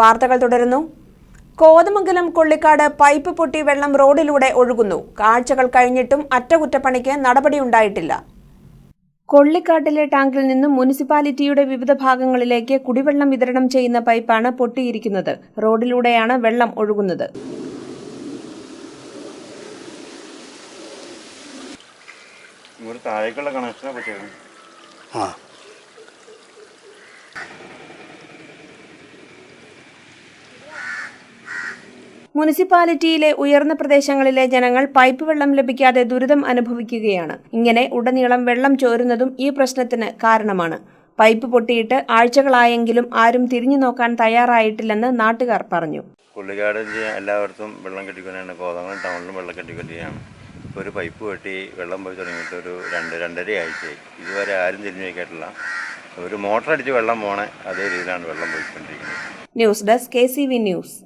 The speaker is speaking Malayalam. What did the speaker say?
വാർത്തകൾ തുടരുന്നു. കോതമംഗലം കൊള്ളിക്കാട് പൈപ്പ് പൊട്ടി വെള്ളം റോഡിലൂടെ ഒഴുകുന്നു. കാഴ്ചകൾ കഴിഞ്ഞിട്ടും അറ്റകുറ്റപ്പണിക്ക് നടപടിയുണ്ടായിട്ടില്ല. കൊള്ളിക്കാട്ടിലെ ടാങ്കിൽ നിന്നും മുനിസിപ്പാലിറ്റിയുടെ വിവിധ ഭാഗങ്ങളിലേക്ക് കുടിവെള്ളം വിതരണം ചെയ്യുന്ന പൈപ്പാണ് പൊട്ടിയിരിക്കുന്നത്. റോഡിലൂടെയാണ് വെള്ളം ഒഴുകുന്നത്. ഒരു താഴേക്കുള്ള കണക്ഷനെ പറ്റിയാണ് ആ. മുനിസിപ്പാലിറ്റിയിലെ ഉയർന്ന പ്രദേശങ്ങളിലെ ജനങ്ങൾ പൈപ്പ് വെള്ളം ലഭിക്കാതെ ദുരിതം അനുഭവിക്കുകയാണ്. ഇങ്ങനെ ഉടനീളം വെള്ളം ചോരുന്നതും ഈ പ്രശ്നത്തിന് കാരണമാണ്. പൈപ്പ് പൊട്ടിയിട്ട് ആഴ്ചകളായെങ്കിലും ആരും തിരിഞ്ഞു നോക്കാൻ തയ്യാറായിട്ടില്ലെന്ന് നാട്ടുകാർ പറഞ്ഞു. പുള്ളിക്കാട് എല്ലായിടത്തും വെള്ളം കെട്ടിക്കൊണ്ടാണ് കോതമംഗലം ടൗണിലും വെള്ളം കെട്ടിക്കൊണ്ടിരിക്കുകയാണ്. ഇപ്പോൾ ഒരു പൈപ്പ് കെട്ടി വെള്ളം പോയി തുടങ്ങിയിട്ട് ഒരു രണ്ട് രണ്ടര ആഴ്ചയായി. ഇതുവരെ ആരും തിരിഞ്ഞു നോക്കിയിട്ടില്ല. ഒരു മോട്ടർ അടിച്ച് വെള്ളം പോണേ അതേ രീതിയിലാണ് വെള്ളം പോയിക്കൊണ്ടിരിക്കുന്നത്. News desk K C V news.